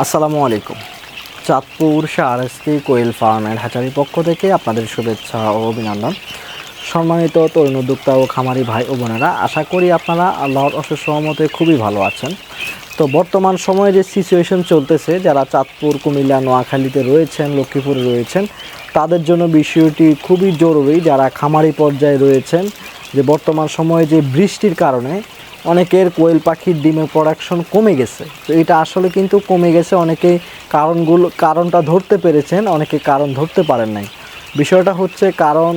আসসালামু আলাইকুম। চাঁদপুর শাহরাস্তি কোয়েল ফার্মের হ্যাচারির পক্ষ থেকে আপনাদের শুভেচ্ছা ও অভিনন্দন। সম্মানিত তরুণ উদ্যোক্তা ও খামারি ভাই ও বোনেরা, আশা করি আপনারা আল্লাহর অশেষ সহমতে খুবই ভালো আছেন। তো বর্তমান সময়ে যে সিচুয়েশন চলতেছে, যারা চাঁদপুর, কুমিল্লা, নোয়াখালীতে রয়েছেন, লক্ষ্মীপুরে রয়েছেন, তাদের জন্য বিষয়টি খুবই জরুরি। যারা খামারি পর্যায়ে রয়েছেন, যে বর্তমান সময়ে যে বৃষ্টির কারণে অনেকের কোয়েল পাখির ডিমের প্রোডাকশন কমে গেছে। তো এটা আসলে কিন্তু কমে গেছে, অনেকে কারণগুলো কারণটা ধরতে পেরেছেন, অনেকে কারণ ধরতে পারেন নাই। বিষয়টা হচ্ছে কারণ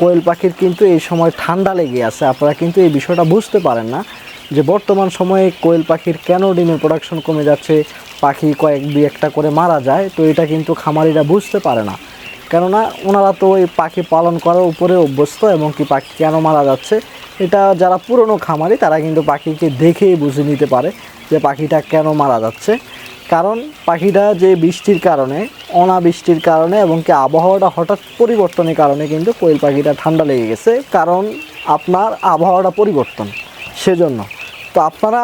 কোয়েল পাখির কিন্তু এই সময় ঠান্ডা লেগে আছে, আপনারা কিন্তু এই বিষয়টা বুঝতে পারেন না যে বর্তমান সময়ে কোয়েল পাখির কেন ডিমের প্রোডাকশন কমে যাচ্ছে, পাখি কয়েক দুই একটা করে মারা যায়, তো এটা কিন্তু খামারিরা বুঝতে পারে না। কেননা ওনারা তো ওই পাখি পালন করার উপরে অভ্যস্ত এবং কি পাখি কেন মারা যাচ্ছে এটা যারা পুরনো খামারি, তারা কিন্তু পাখিকে দেখেই বুঝে নিতে পারে যে পাখিটা কেন মারা যাচ্ছে। কারণ পাখিটা যে বৃষ্টির কারণে, অনাবৃষ্টির কারণে এবং কি আবহাওয়াটা হঠাৎ পরিবর্তনের কারণে কিন্তু কোয়েল পাখিটা ঠান্ডা লেগে গেছে। কারণ আপনার আবহাওয়াটা পরিবর্তন, সেজন্য। তো আপনারা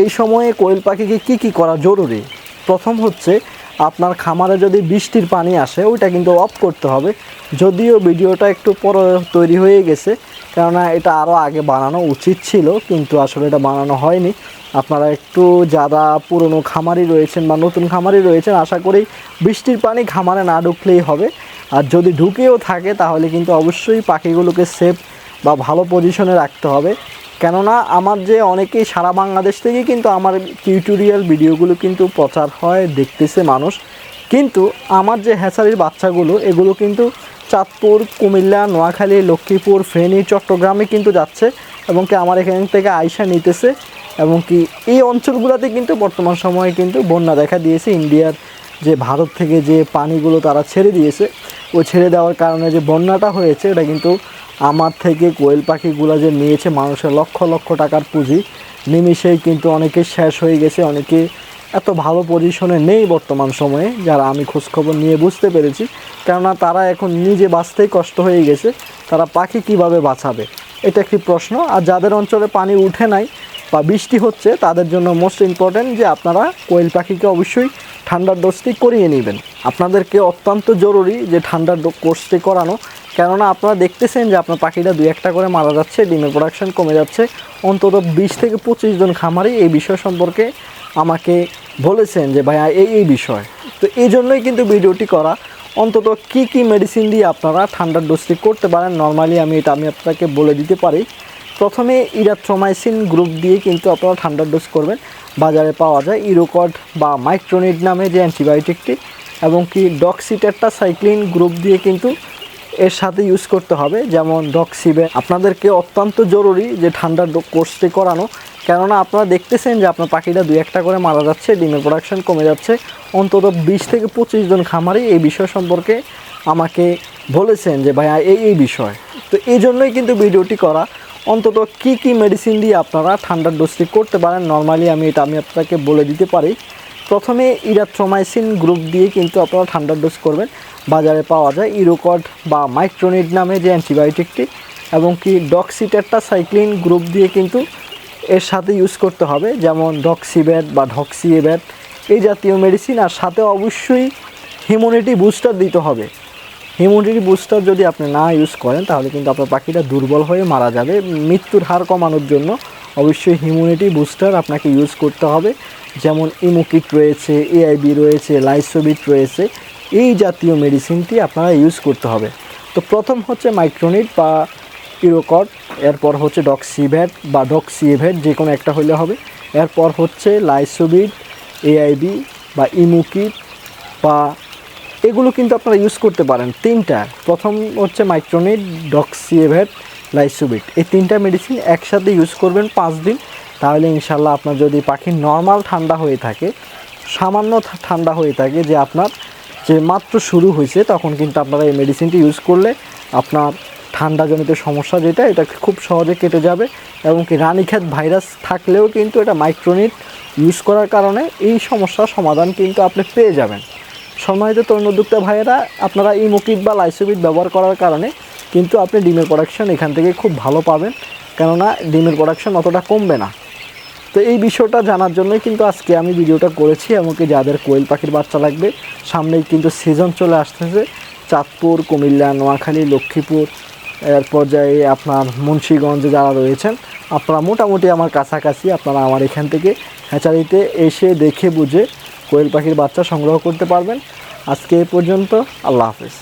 এই সময়ে কোয়েল পাখিকে কি কি করা জরুরি? প্রথম হচ্ছে আপনার খামারে যদি বৃষ্টির পানি আসে, ওইটা কিন্তু অফ করতে হবে। যদিও ভিডিওটা একটু পর তৈরি হয়ে গেছে, কেননা এটা আরও আগে বানানো উচিত ছিল, কিন্তু আসলে এটা বানানো হয়নি। আপনারা একটু যারা পুরনো খামারি রয়েছেন বা নতুন খামারি রয়েছেন, আশা করি বৃষ্টির পানি খামারে না ঢুকলেই হবে। আর যদি ঢুকেও থাকে, তাহলে কিন্তু অবশ্যই পাখিগুলোকে সেফ বা ভালো পজিশনে রাখতে হবে। কেননা আমার যে অনেকেই সারা বাংলাদেশ থেকে কিন্তু আমার টিউটোরিয়াল ভিডিওগুলো কিন্তু প্রচার হয়, দেখতেছে মানুষ। কিন্তু আমার যে হ্যাচারির বাচ্চাগুলো, এগুলো কিন্তু চাঁদপুর, কুমিল্লা, নোয়াখালী, লক্ষ্মীপুর, ফেনী, চট্টগ্রামে কিন্তু যাচ্ছে এবং কি আমার এখান থেকে আয়সা নিতেছে এবং কি এই অঞ্চলগুলোতে কিন্তু বর্তমান সময়ে কিন্তু বন্যা দেখা দিয়েছে। ইন্ডিয়ার যে ভারত থেকে যে পানিগুলো তারা ছেড়ে দিয়েছে ও ছেড়ে দেওয়ার কারণে যে বন্যাটা হয়েছে, এটা কিন্তু আমার থেকে কোয়েল পাখিগুলো যে নিয়েছে মানুষের লক্ষ লক্ষ টাকার পুঁজি, নিমিষেই কিন্তু অনেকে শেষ হয়ে গেছে, অনেকে এত ভালো পজিশনে নেই বর্তমান সময়ে, যারা আমি খোঁজখবর নিয়ে বুঝতে পেরেছি। কেননা তারা এখন নিজে বাঁচতেই কষ্ট হয়ে গেছে, তারা পাখি কীভাবে বাঁচাবে? এটা একটি প্রশ্ন। আর যাদের অঞ্চলে পানি উঠে নাই বা বৃষ্টি হচ্ছে, তাদের জন্য মোস্ট ইম্পর্ট্যান্ট যে আপনারা কোয়েল পাখিকে অবশ্যই ঠান্ডার ডোজটি করিয়ে নেবেন। আপনাদেরকে অত্যন্ত জরুরি যে ঠান্ডার কোর্সটি করানো। কেননা আপনারা দেখতেছেন যে আপনার পাখিটা দুই একটা করে মারা যাচ্ছে, ডিমের প্রোডাকশন কমে যাচ্ছে। অন্তত বিশ থেকে পঁচিশ জন খামারি এই বিষয় সম্পর্কে আমাকে বলেছেন যে, ভাইয়া, এই এই বিষয়। তো এই জন্যই কিন্তু ভিডিওটি করা। অন্তত কি কি মেডিসিন দিয়ে আপনারা ঠান্ডার ডোজটি করতে পারেন নর্মালি আমি এটা আমি আপনাকে বলে দিতে পারি। প্রথমে ইরাথ্রোমাইসিন গ্রুপ দিয়ে কিন্তু আপনারা ঠান্ডার ডোজ করবেন। বাজারে পাওয়া যায় ইরোকড বা মাইক্রোনিড নামে যে অ্যান্টিবায়োটিকটি এবং কি ডক্সিটেট্টা সাইক্লিন গ্রুপ দিয়ে কিন্তু এর সাথে ইউজ করতে হবে, যেমন ডক্সিবে আপনাদেরকে অত্যন্ত জরুরি যে ঠান্ডার কোর্সটি করানো, কেননা আপনারা দেখতেছেন যে আপনার পাখিটা দুই একটা করে মারা যাচ্ছে, ডিমের প্রোডাকশন কমে যাচ্ছে। অন্তত বিশ থেকে পঁচিশ জন খামারি এই বিষয় সম্পর্কে আমাকে বলেছেন যে, ভাইয়া, এই এই বিষয়। তো এই জন্যই কিন্তু ভিডিওটি করা। অন্তত কি কি মেডিসিন দিয়ে আপনারা ঠান্ডার ডোজটি করতে পারেন? নর্মালি আমি এটা, আমি আপনাকে বলে দিতে পারি। প্রথমে ইরাথ্রোমাইসিন গ্রুপ দিয়ে কিন্তু আপনারা ঠান্ডার ডোজ করবেন। বাজারে পাওয়া যায় ইরোকড বা মাইক্রোনিড নামে যে অ্যান্টিবায়োটিকটি এবং কি ডক্সিটেট্টা সাইক্লিন গ্রুপ দিয়ে কিন্তু এর সাথে ইউজ করতে হবে, যেমন ডক্সিব্যাট বা ডক্সিএব্যাট এই জাতীয় মেডিসিন আর সাথে অবশ্যই হিউম্যানিটি বুস্টার দিতে হবে। হিউম্যানিটি বুস্টার যদি আপনি না ইউজ করেন, তাহলে কিন্তু আপনার পাখিটা দুর্বল হয়ে মারা যাবে। মৃত্যুর হার কমানোর জন্য অবশ্যই হিউম্যানিটি বুস্টার আপনাকে ইউজ করতে হবে। যেমন ইমোকিট রয়েছে এআইবি রয়েছে লাইসোবিট রয়েছে, এই জাতীয় মেডিসিনটি আপনারা ইউজ করতে হবে। তো প্রথম হচ্ছে মাইক্রোনিট বা ইরোকট এরপর হচ্ছে ডক্সিভ্যাট বা ডক্সিভ্যাট যে কোনো একটা হলে হবে। এরপর হচ্ছে লাইসোবিট এআইবি বা ইমুকিট বা এগুলো কিন্তু আপনারা ইউজ করতে পারেন। তিনটা। প্রথম হচ্ছে মাইক্রোনিট ডক্সিভ্যাট লাইসোবিট এই তিনটা মেডিসিন একসাথে ইউজ করবেন পাঁচ দিন। তাহলে ইনশাল্লাহ আপনার যদি পাখি নর্মাল ঠান্ডা হয়ে থাকে, সামান্য ঠান্ডা হয়ে থাকে যে আপনার যে মাত্র শুরু হয়েছে, তখন কিন্তু আপনারা এই মেডিসিনটি ইউজ করলে আপনার ঠান্ডাজনিত সমস্যা যেটা, এটা খুব সহজে কেটে যাবে এবং কি রানীক্ষেত ভাইরাস থাকলেও কিন্তু এটা মাইক্রোনিট ইউজ করার কারণে এই সমস্যার সমাধান কিন্তু আপনি পেয়ে যাবেন। সম্মানিত তরুণ উদ্যোক্তা ভাইয়েরা, আপনারা ইমোকিট বা লাইসোবিট ব্যবহার করার কারণে কিন্তু আপনি ডিমের প্রোডাকশান এখান থেকে খুব ভালো পাবেন। কেননা ডিমের প্রোডাকশন অতটা কমবে না। তো এই বিষয়টা জানার জন্যই কিন্তু আজকে আমি ভিডিওটা করেছি, এমনকি যাদের কোয়েল পাখির বাচ্চা লাগবে, সামনেই কিন্তু সিজন চলে আসতেছে। চাঁদপুর, কুমিল্লা, নোয়াখালী, লক্ষ্মীপুর, এর পর্যায়ে আপনার মুন্সীগঞ্জে যারা রয়েছেন, আপনারা মোটামুটি আমার কাছাকাছি আপনারা আমার এখান থেকে হ্যাচারিতে এসে দেখে বুঝে কোয়েল পাখির বাচ্চা সংগ্রহ করতে পারবেন। আজকে এ পর্যন্ত আল্লাহ হাফেজ।